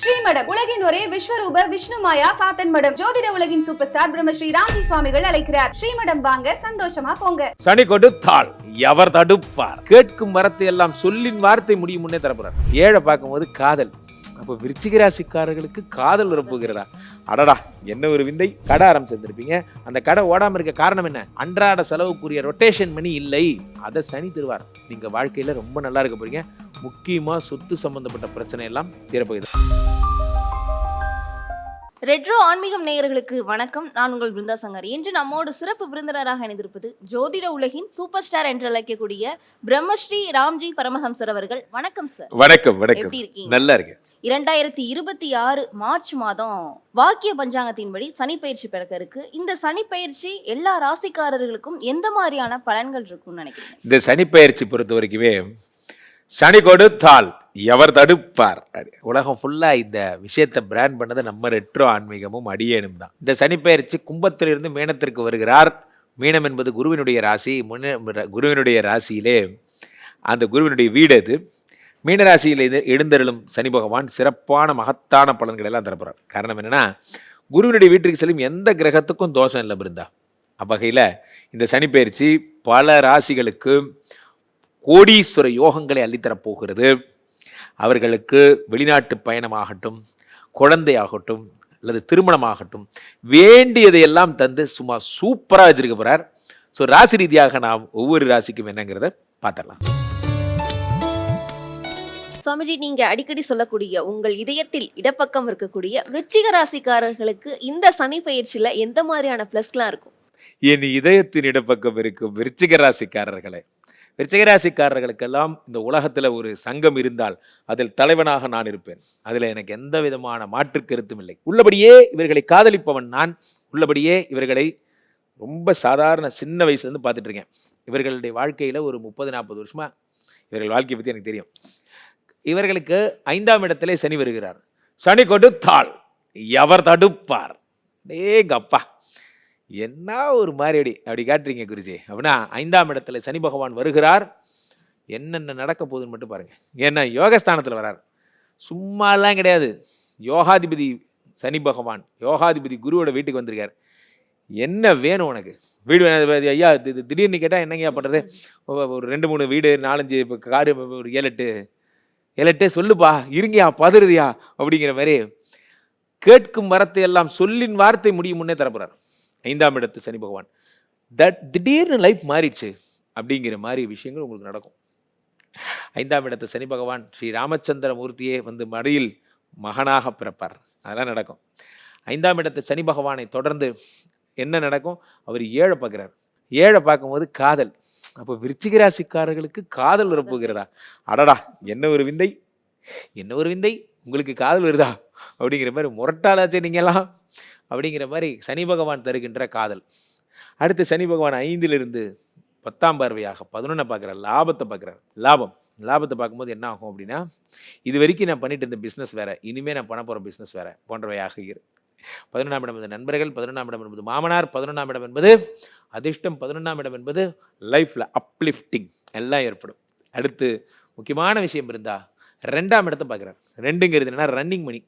ஸ்ரீமடம் உலகின் ஒரே விஸ்வரூப விஷ்ணு மாயா சாத்தன் மடம் ஜோதிட உலகின் சூப்பர் ஸ்டார் பிரம்மஸ்ரீ ராம்ஜி சுவாமிகள் அழைக்கிறார். ஸ்ரீமடம் வாங்க சந்தோஷமா போங்க. சனி கொடுத்தாள் எவர் தடுப்பார்? கேட்கும் வரத்தை எல்லாம் சொல்லின் வார்த்தை முடியும் முன்னே தரப்புறார். ஏழை பார்க்கும்போது காதல். அப்போ விருச்சிக ராசிக்காரர்களுக்கு காதல் விரும்புகிறதா அடடா என்ன ஒரு விந்தை. கடை ஆரம்பிச்சிருந்திருப்பீங்க அந்த கடை ஓடாம இருக்க காரணம் என்ன? அன்றாட செலவுக்குரிய ரொட்டேஷன் மணி இல்லை. அதை சனி தருவார். நீங்க வாழ்க்கையில ரொம்ப நல்லா இருக்க போறீங்க. முக்கியமா சொத்து சம்பந்தப்பட்ட பிரச்சனை எல்லாம் தீரப்போகுது. ரெட்ரோ ஆன்மீகம் நேயர்களுக்கு வணக்கம். நான் உங்கள் பிருந்தா சங்கர். இன்று நம்மோடு சிறப்பு விருந்தினராக இணைந்திருப்பது ஜோதிட உலகின் சூப்பர் ஸ்டார் என்று அழைக்கக்கூடிய பிரம்மஸ்ரீ ராம்ஜி பரமஹம்சர் அவர்கள். வணக்கம் சார் வணக்கம் வணக்கம். எப்படி இருக்கீங்க? நல்லா இருக்கு இரண்டாயிரத்தி இருபத்தி ஆறு மார்ச் மாதம் வாக்கிய பஞ்சாங்கத்தின்படி சனி பயிற்சி பிறக்க இருக்கு. இந்த சனி பயிற்சி எல்லா ராசிக்காரர்களுக்கும் எந்த மாதிரியான பலன்கள் இருக்கும்னு நினைக்கிறீங்க? இந்த சனி பயிற்சி பொறுத்த வரைக்குமே சனி கொடுத்தால் எவர் தடுப்பார்? உலகம் ஃபுல்லா இந்த விஷயத்தை பிராண்ட் பண்ணது நம்ம ரெட்ரோ ஆன்மீகமும் அடியேனும் தான். இந்த சனிப்பெயர்ச்சி கும்பத்திலிருந்து மீனத்திற்கு வருகிறார். மீனம் என்பது குருவினுடைய ராசி முன்ன- குருவினுடைய ராசியிலே. அந்த குருவினுடைய வீடு அது மீனராசியில் இது எழுந்தருளும் சனி பகவான் சிறப்பான மகத்தான பலன்கள் எல்லாம் தரப்போறார் காரணம் என்னன்னா குருவினுடைய வீட்டிற்கு செல்லும் எந்த கிரகத்துக்கும் தோஷம் இல்லை பிருந்தா. அவ்வகையில் இந்த சனிப்பெயர்ச்சி பல ராசிகளுக்கு கோடீஸ்வர யோகங்களை அள்ளித்தரப் போகிறது அவர்களுக்கு வெளிநாட்டு பயணமாகட்டும் குழந்தையாகட்டும் அல்லது திருமணமாகட்டும் வேண்டியதையெல்லாம் தந்து சும்மா சூப்பராக வச்சிருக்க போகிறார் ஸோ ராசி ரீதியாக நாம் ஒவ்வொரு ராசிக்கும் என்னங்கிறத பார்த்துடலாம். சுவாமிஜி நீங்க அடிக்கடி சொல்லக்கூடிய உங்கள் இதயத்தில் இடப்பக்கம் இருக்கக்கூடிய விருச்சிக ராசிக்காரர்களுக்கு இந்த சனி பயிற்சியில எந்த மாதிரியான பிளஸ்லாம் இருக்கும்? என் இதயத்தின் இடப்பக்கம் இருக்கும் விருச்சிக ராசிக்காரர்களே. விருச்சிகராசிக்காரர்களுக்கெல்லாம் இந்த உலகத்தில் ஒரு சங்கம் இருந்தால் அதில் தலைவனாக நான் இருப்பேன். அதில் எனக்கு எந்த விதமான மாற்று கருத்தும் இல்லை. உள்ளபடியே இவர்களை காதலிப்பவன் நான். உள்ளபடியே இவர்களை ரொம்ப சாதாரண சின்ன வயசுலேருந்து பார்த்துட்டு இருக்கேன். இவர்களுடைய வாழ்க்கையில் ஒரு முப்பது நாற்பது வருஷமாக இவர்கள் வாழ்க்கையை பற்றி எனக்கு தெரியும். இவர்களுக்கு ஐந்தாம் இடத்திலே சனி வருகிறார். சனி கொடுத்தாள் எவர் தடுப்பார்? டேங்கப்பா என்ன ஒரு மாதிரி அடி அப்படி காட்டுறீங்க குருஜி. அப்படின்னா ஐந்தாம் இடத்துல சனி பகவான் வருகிறார். என்னென்ன நடக்க போகுதுன்னு மட்டும் பாருங்கள் ஏன்னா யோகஸ்தானத்தில் வரார். சும்மாலாம் கிடையாது. யோகாதிபதி சனி பகவான் யோகாதிபதி குருவோட வீட்டுக்கு வந்திருக்கார். என்ன வேணும் உனக்கு? வீடு வேணும் ஐயா இது- திடீர்னு கேட்டால் என்னங்கய்யா பண்ணுறது ஒரு ரெண்டு மூணு வீடு நாலஞ்சு இப்போ காரு ஒரு ஏழு எட்டு ஏழு எட்டு சொல்லுப்பா இருங்கயா பதறுதியா அப்படிங்கிற மாதிரி கேட்கும் வரத்தை எல்லாம் சொல்லின் வார்த்தை முடியும் முன்னே தரப்போகிறார் ஐந்தாம் இடத்து சனி பகவான். தட் திடீர்னு லைஃப் மாறிடுச்சு அப்படிங்கிற மாதிரி விஷயங்கள் உங்களுக்கு நடக்கும். ஐந்தாம் இடத்து சனி பகவான் ஸ்ரீ ராமச்சந்திர மூர்த்தியே வந்து மடியில் மகனாக பிறப்பார். அதெல்லாம் நடக்கும். ஐந்தாம் இடத்து சனி பகவானை தொடர்ந்து என்ன நடக்கும்? அவர் ஏழை பார்க்குறார். ஏழை பார்க்கும்போது காதல். அப்போ விருச்சிக ராசிக்காரர்களுக்கு காதல் வரப்போகிறதா அடடா என்ன ஒரு விந்தை. என்ன ஒரு விந்தை. உங்களுக்கு காதல் வருதா? அப்படிங்கிற மாதிரி முரட்டாளாச்சே நீங்கள்லாம் அப்படிங்கிற மாதிரி சனி பகவான் தருகின்ற காதல். அடுத்து சனி பகவான் ஐந்திலிருந்து பத்தாம் பார்வையாக பதினொன்றை பார்க்குறார் லாபத்தை பார்க்குறார். லாபம். லாபத்தை பார்க்கும்போது என்ன ஆகும் அப்படின்னா இது வரைக்கும் நான் பண்ணிட்டு இருந்த பிஸ்னஸ் வேற இனிமேல் நான் பண்ண போகிற பிஸ்னஸ் வேற போன்றவையாக இரு. பதினொன்றாம் இடம் என்பது நண்பர்கள் பதினொன்றாம் இடம் என்பது மாமனார் பதினொன்றாம் இடம் என்பது அதிர்ஷ்டம் பதினொன்றாம் இடம் என்பது லைஃப்பில் அப்லிஃப்டிங் எல்லாம் ஏற்படும். அடுத்து முக்கியமான விஷயம் இருந்தால் ரெண்டாம் இடத்தை பார்க்குறார். ரெண்டுங்கிறது என்னென்னா ரன்னிங் மணி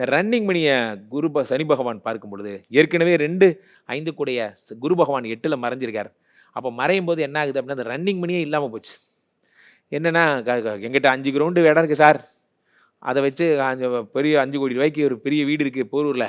இந்த ரன்னிங் மணியை குரு ப சனி பகவான் பார்க்கும் பொழுது ஏற்கனவே ரெண்டு ஐந்து கூடைய குரு பகவான் எட்டில் மறைஞ்சிருக்கார். அப்போ மறையும் போது என்ன ஆகுது அப்படின்னா அந்த ரன்னிங் மணியே இல்லாமல் போச்சு. என்னென்னா எங்கிட்ட அஞ்சு கிரவுண்டு இடம் இருக்குது சார். அதை வச்சு அஞ்சு பெரிய அஞ்சு கோடி ரூபாய்க்கு ஒரு பெரிய வீடு இருக்குது போரூரில்.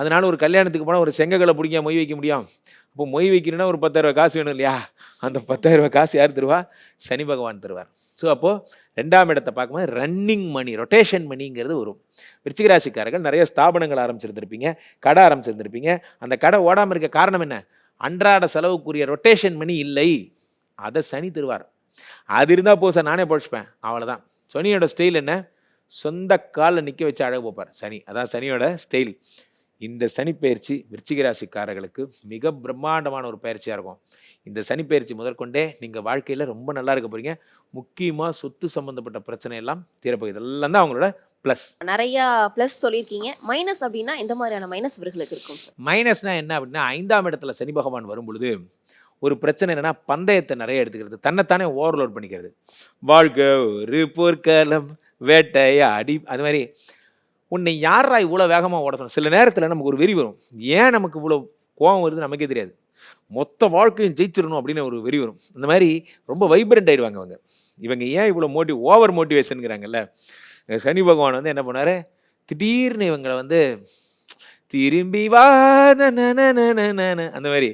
அதனால ஒரு கல்யாணத்துக்கு போனால் ஒரு செங்ககளை பிடிக்க மொய் வைக்க முடியும். அப்போ மொய் வைக்கணும்னா ஒரு பத்தாயிரரூபா காசு வேணும் இல்லையா? அந்த பத்தாயிரரூபா காசு யார் தருவா? சனி பகவான் தருவார். ஸோ அப்போது ரெண்டாம் இடத்தை பார்க்கும்போது ரன்னிங் மணி ரொட்டேஷன் மணிங்கிறது வரும். விருச்சிகராசிக்காரர்கள் நிறைய ஸ்தாபனங்கள் ஆரம்பிச்சிருந்திருப்பீங்க கடை ஆரம்பிச்சிருந்திருப்பீங்க. அந்த கடை ஓடாமல் இருக்க காரணம் என்ன? அன்றாட செலவுக்குரிய ரொட்டேஷன் மணி இல்லை. அதை சனி தருவார். அது இருந்தால் போ சார் நானே பொழைச்சிப்பேன். அவ்வளோதான் சனியோட ஸ்டைல் என்ன? சொந்த காலில் நிற்க வச்சு அழகு போப்பார். சனி. அதான் சனியோட ஸ்டைல் இந்த சனி பயிற்சி விருச்சிக ராசிக்காரர்களுக்கு மிக பிரம்மாண்டமான ஒரு பயிற்சியாக இருக்கும். இந்த சனி பயிற்சி முதற்கொண்டே நீங்கள் வாழ்க்கையில் ரொம்ப நல்லா இருக்க போகிறீங்க முக்கியமாக சொத்து சம்மந்தப்பட்ட பிரச்சனை எல்லாம் தீரப்போகுது. இதெல்லாம் தான் அவங்களோட ப்ளஸ் நிறைய பிளஸ் சொல்லியிருக்கீங்க. மைனஸ் அப்படின்னா எந்த மாதிரியான மைனஸ் இவர்களுக்கு இருக்கும் மைனஸ்னால் என்ன அப்படின்னா ஐந்தாம் இடத்துல சனி பகவான் வரும் பொழுது ஒரு பிரச்சனை என்னன்னா பந்தயத்தை நிறைய எடுத்துக்கிறது. தன்னைத்தானே ஓவர்லோட் பண்ணிக்கிறது. வாழ்க ஒரு போர்க்காலம் வேட்டையா அடி அது மாதிரி உன்னை யாரா இவ்வளோ வேகமாக ஓட சொன்ன? சில நேரத்தில் நமக்கு ஒரு வெறி வரும். ஏன் நமக்கு இவ்வளோ கோவம் வருது நமக்கே தெரியாது. மொத்த வாழ்க்கையும் ஜெயிச்சிடணும் அப்படின்னு ஒரு வெறி வரும். இந்த மாதிரி ரொம்ப வைப்ரண்ட் ஆயிடுவாங்க அவங்க இவங்க ஏன் இவ்வளோ மோட்டிவ் ஓவர் மோட்டிவேஷனுங்கிறாங்கல்ல சனி பகவான் வந்து என்ன பண்ணாரு? திடீர்னு இவங்களை வந்து திரும்பி வா ந, அந்த மாதிரி.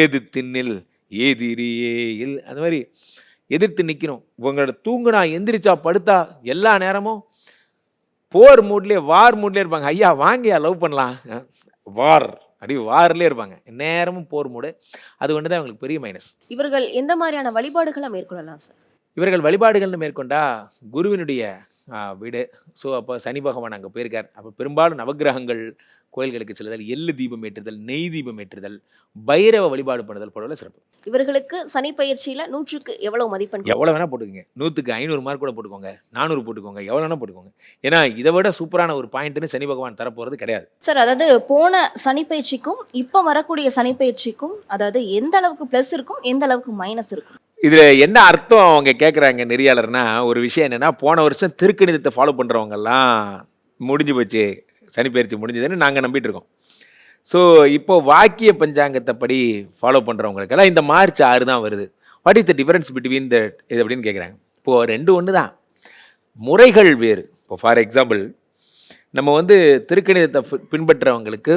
ஏது திண்ணில் ஏதிரியே இல் அந்த மாதிரி. எதிர்த்து நிற்கணும் இவங்களோட தூங்குனா எந்திரிச்சா படுத்தா எல்லா நேரமும் போர் மூட்லேயே வார் மூட்லேயே இருப்பாங்க. ஐயா வாங்கயா லவ் பண்ணலாம். வார். அப்படி வார்லேயே இருப்பாங்க. நேரமும் போர் மூடு. அது ஒன்று தான் அவங்களுக்கு பெரிய மைனஸ் இவர்கள் எந்த மாதிரியான வழிபாடுகளை மேற்கொள்ளலாம் சார் இவர்கள் வழிபாடுகள்னு மேற்கொண்டா குருவினுடைய வீடு. ஸோ அப்போ சனி பகவான் அங்கே போயிருக்கார். அப்போ பெரும்பாலும் நவக்கிரகங்கள் கோயில்களுக்கு செல்லுதல் எள்ளு தீபம் ஏற்றுதல் நெய் தீபம் ஏற்றுதல் பைரவ வழிபாடு பண்ணுதல் போல சிறப்பு. இவர்களுக்கு சனி பயிற்சியில நூற்றுக்கு எவ்வளவு மதிப்பெண் எவ்வளோ வேணால் போட்டுக்கோங்க. நூற்றுக்கு ஐநூறு மார்க் கூட போட்டுக்கோங்க. நானூறு போட்டுக்கோங்க. எவ்வளோ வேணால் போட்டுக்கோங்க. ஏன்னா இதை விட சூப்பரான ஒரு பாயிண்ட்னு சனி பகவான் தரப்போகிறது கிடையாது. சார் அதாவது போன சனி பயிற்சிக்கும் இப்போ வரக்கூடிய சனி பயிற்சிக்கும் அதாவது எந்த அளவுக்கு ப்ளஸ் இருக்கும் எந்த அளவுக்கு மைனஸ் இருக்கும்? இதில் என்ன அர்த்தம் அவங்க கேட்குறாங்க நெறியாளர்னா ஒரு விஷயம் என்னென்னா போன வருஷம் திருக்கணிதத்தை ஃபாலோ பண்ணுறவங்கெல்லாம் முடிஞ்சு போச்சு. சனிப்பெயர்ச்சி முடிஞ்சதுன்னு நாங்கள் நம்பிட்டு இருக்கோம் ஸோ இப்போது வாக்கிய பஞ்சாங்கத்தை படி ஃபாலோ பண்ணுறவங்களுக்கெல்லாம் இந்த மார்ச் ஆறு தான் வருது. What is the difference between the இது அப்படின்னு கேட்குறாங்க இப்போது ரெண்டு ஒன்று தான் முறைகள் வேறு. இப்போ ஃபார் எக்ஸாம்பிள் நம்ம வந்து திருக்கணிதத்தை பின்பற்றுறவங்களுக்கு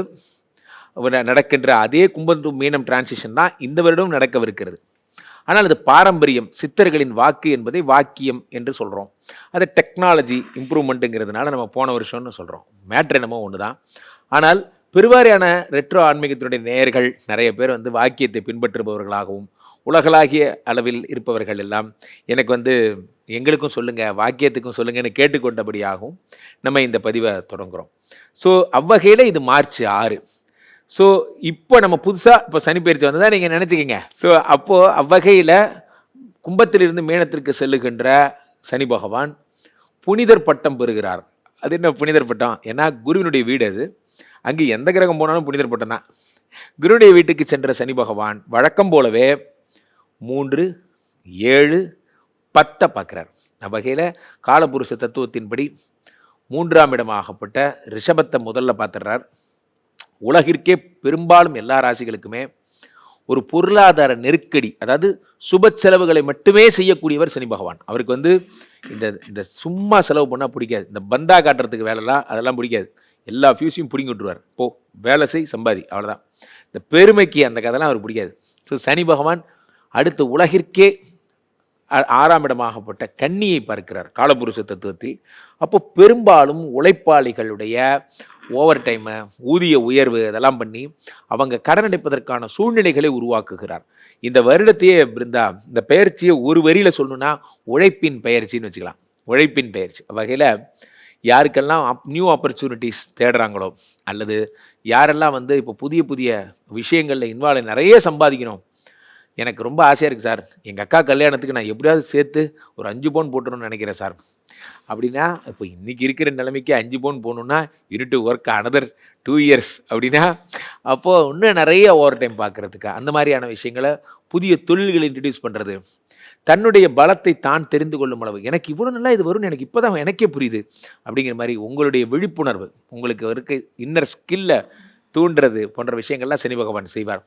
நடக்கின்ற அதே கும்பம் மீனம் டிரான்சிஷன் தான் இந்த வருடம் நடக்கவிருக்கிறது. ஆனால் அது பாரம்பரியம் சித்தர்களின் வாக்கு என்பதை வாக்கியம் என்று சொல்கிறோம் அது டெக்னாலஜி இம்ப்ரூவ்மெண்ட்டுங்கிறதுனால நம்ம போன வருஷம்னு சொல்கிறோம் மேட்ரு என்னமோ ஒன்று தான் ஆனால் பெருவாரியான ரெட்ரோ ஆன்மீகத்தினுடைய நேயர்கள் நிறைய பேர் வந்து வாக்கியத்தை பின்பற்றுபவர்களாகவும் உலகளாகிய அளவில் இருப்பவர்கள் எல்லாம் எனக்கு வந்து எங்களுக்கும் சொல்லுங்கள் வாக்கியத்துக்கும் சொல்லுங்கன்னு கேட்டுக்கொண்டபடியாகவும் நம்ம இந்த பதிவை தொடங்குகிறோம் ஸோ அவ்வகையில் இது மார்ச் ஆறு. ஸோ இப்போ நம்ம புதுசாக இப்போ சனிப்பெயர்ச்சி வந்ததா நீங்கள் நினச்சிக்கிங்க. ஸோ அப்போது அவ்வகையில் கும்பத்திலிருந்து மேனத்திற்கு செல்லுகின்ற சனி பகவான் புனிதர் பட்டம் பெறுகிறார். அது என்ன புனிதர் பட்டம்? ஏன்னா குருவினுடைய வீடு அது. அங்கே எந்த கிரகம் போனாலும் புனிதர் பட்டம் தான். குருவுடைய வீட்டுக்கு சென்ற சனி பகவான் வழக்கம் போலவே மூன்று ஏழு பத்தை பார்க்குறார். அவ்வகையில் காலபுருஷ தத்துவத்தின்படி மூன்றாம் இடமாகப்பட்ட ரிஷபத்தை முதல்ல பார்த்துடுறார். உலகிற்கே பெரும்பாலும் எல்லா ராசிகளுக்குமே ஒரு பொருளாதார நெருக்கடி அதாவது சுப செலவுகளை மட்டுமே செய்யக்கூடியவர் சனி பகவான். அவருக்கு வந்து இந்த இந்த சும்மா செலவு பண்ணால் பிடிக்காது. இந்த பந்தா காட்டுறதுக்கு வேலைலாம் அதெல்லாம் பிடிக்காது. எல்லா ஃபியூஸையும் பிடிங்கி விட்டுருவார். போ வேலை செய் சம்பாதி அவ்வளோதான் இந்த பெருமைக்கு அந்த கதைலாம் அவருக்கு பிடிக்காது. ஸோ சனி பகவான் அடுத்த உலகிற்கே ஆ- ஆறாம் இடமாகப்பட்ட கன்னியை பார்க்கிறார் காலபுருஷ தத்துவத்தில். அப்போ பெரும்பாலும் உழைப்பாளிகளுடைய ஓவர் டைமு ஊதிய உயர்வு இதெல்லாம் பண்ணி அவங்க கடன் அடைப்பதற்கான சூழ்நிலைகளை உருவாக்குகிறார். இந்த வருடத்தையே பிருந்தா இந்த பெயர்ச்சியை ஒரு வரியில் சொல்லணும்னா உழைப்பின் பெயர்ச்சின்னு வச்சுக்கலாம். உழைப்பின் பெயர்ச்சி. வகையில் யாருக்கெல்லாம் நியூ ஆப்பர்ச்சுனிட்டிஸ் தேடுறாங்களோ அல்லது யாரெல்லாம் வந்து இப்போ புதிய புதிய விஷயங்களில் இன்வால்வ் நிறைய சம்பாதிக்கணும். எனக்கு ரொம்ப ஆசையாக இருக்குது சார். எங்கள் அக்கா கல்யாணத்துக்கு நான் எப்படியாவது சேர்த்து ஒரு அஞ்சு பவுன் போட்டுருன்னு நினைக்கிறேன் சார். அப்படின்னா இப்போ இன்றைக்கி இருக்கிற நிலைமைக்கு அஞ்சு பவுன் போகணுன்னா இருட்டு ஒர்க் அனதர் டூ இயர்ஸ் அப்படின்னா அப்போது இன்னும் நிறைய ஓவர் டைம் பார்க்குறதுக்கு அந்த மாதிரியான விஷயங்களை புதிய தொழில்களை இன்ட்ரடியூஸ் பண்ணுறது தன்னுடைய பலத்தை தான் தெரிந்து கொள்ளும் அளவு. எனக்கு இவ்வளோ நல்லா இது வரும்னு எனக்கு இப்போ தான் எனக்கே புரியுது அப்படிங்கிற மாதிரி உங்களுடைய விழிப்புணர்வு உங்களுக்கு இருக்க இன்னர் ஸ்கில்லை தூண்டுறது போன்ற விஷயங்கள்லாம் சனி பகவான் செய்வார்.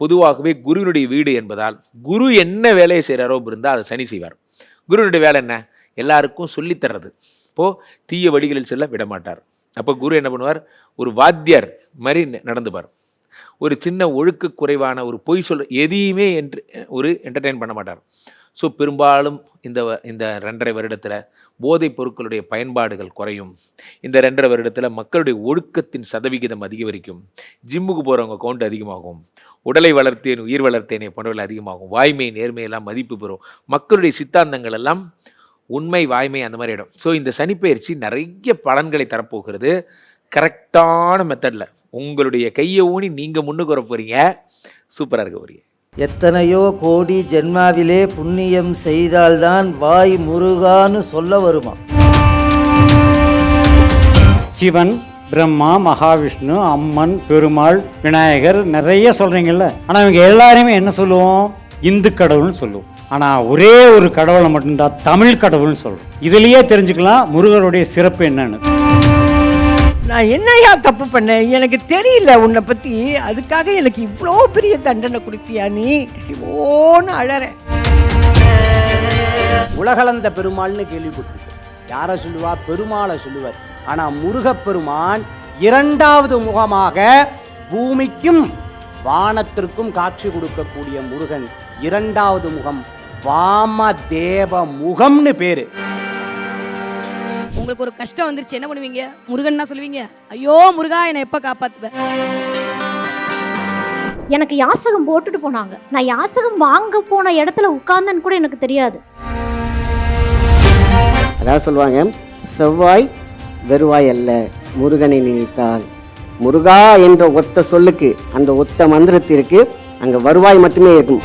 பொதுவாகவே குருவினுடைய வீடு என்பதால் குரு என்ன வேலையை செய்கிறாரோ இருந்தால் அதை சனி செய்வார். குருவினுடைய வேலை என்ன? எல்லாருக்கும் சொல்லித் தர்றது இப்போது தீய வழிகளில் செல்ல விட மாட்டார் அப்போ குரு என்ன பண்ணுவார்? ஒரு வாத்தியார் மாதிரி ந- நடந்துப்பார். ஒரு சின்ன ஒழுக்க குறைவான ஒரு பொய் சொல் எதையுமே என்று ஒரு என்டர்டெயின் பண்ண மாட்டார். ஸோ பெரும்பாலும் இந்த இந்த ரெண்டரை வருடத்தில் போதைப் பொருட்களுடைய பயன்பாடுகள் குறையும். இந்த ரெண்டரை வருடத்தில் மக்களுடைய ஒழுக்கத்தின் சதவிகிதம் அதிகரிக்கும். ஜிம்முக்கு போகிறவங்க கவுண்ட் அதிகமாகும். உடலை வளர்த்தேன் உயிர் வளர்த்தேனே போன்றவர்கள் அதிகமாகும். வாய்மை நேர்மையெல்லாம் மதிப்பு பெறும். மக்களுடைய சித்தாந்தங்கள் எல்லாம் உண்மை வாய்மை அந்த மாதிரி இடம். ஸோ இந்த சனிப்பெயர்ச்சி நிறைய பலன்களை தரப்போகிறது. கரெக்டான மெத்தடில் உங்களுடைய கையை ஊனி நீங்கள் முன்னுக்கு வர போகிறீங்க சூப்பராக இருக்க போகிறீங்க எத்தனையோ கோடி ஜென்மாவிலே புண்ணியம் செய்தால்தான் வாய் முருகான்னு சொல்ல வருமா? சிவன் பிரம்மா மகாவிஷ்ணு அம்மன் பெருமாள் விநாயகர் நிறைய சொல்கிறீங்கல்ல ஆனால் இவங்க எல்லாரையுமே என்ன சொல்லுவோம்? இந்து கடவுள்னு சொல்லுவோம். ஆனால் ஒரே ஒரு கடவுளை மட்டும்தான் தமிழ் கடவுள்னு சொல்கிறோம் இதுலேயே தெரிஞ்சுக்கலாம் முருகருடைய சிறப்பு என்னன்னு. நான் என்னையா தப்பு பண்ணேன்? எனக்கு தெரியல உன்னை பத்தி. அதுக்காக எனக்கு இவ்வளோ பெரிய தண்டனை கொடுத்தியா நீ? ஓன்னு அழறேன். உலகளந்த பெருமாள்னு கேள்விப்பட்டிருக்கோம் யாரை சொல்லுவா? பெருமாளை சொல்லுவார். ஆனா முருகப்பெருமான் இரண்டாவது முகமாக பூமிக்கும் வானத்திற்கும் காட்சி கொடுக்கக்கூடிய முருகன் இரண்டாவது முகம் வாமதேவ முகம்னு பேரு. உங்களுக்கு ஒரு கஷ்டம் வந்துருச்சு என்ன பண்ணுவீங்க? முருகன்னா சொல்லுவீங்க ஐயோ முருகா என்னை எப்ப காப்பாத்துவ? எனக்கு யாசகம் போட்டுட்டு போனாங்க. நான் யாசகம் வாங்க போன இடத்துல உட்கார்ந்தேன்னு கூட எனக்கு தெரியாது. அதாவது சொல்லுவாங்க செவ்வாய் வெறுவாய் அல்ல முருகனை நினைத்தால். முருகா என்ற ஒத்த சொல்லுக்கு அந்த ஒத்த மந்திரத்திற்கு அங்க வருவாய் மட்டுமே இருக்கும்.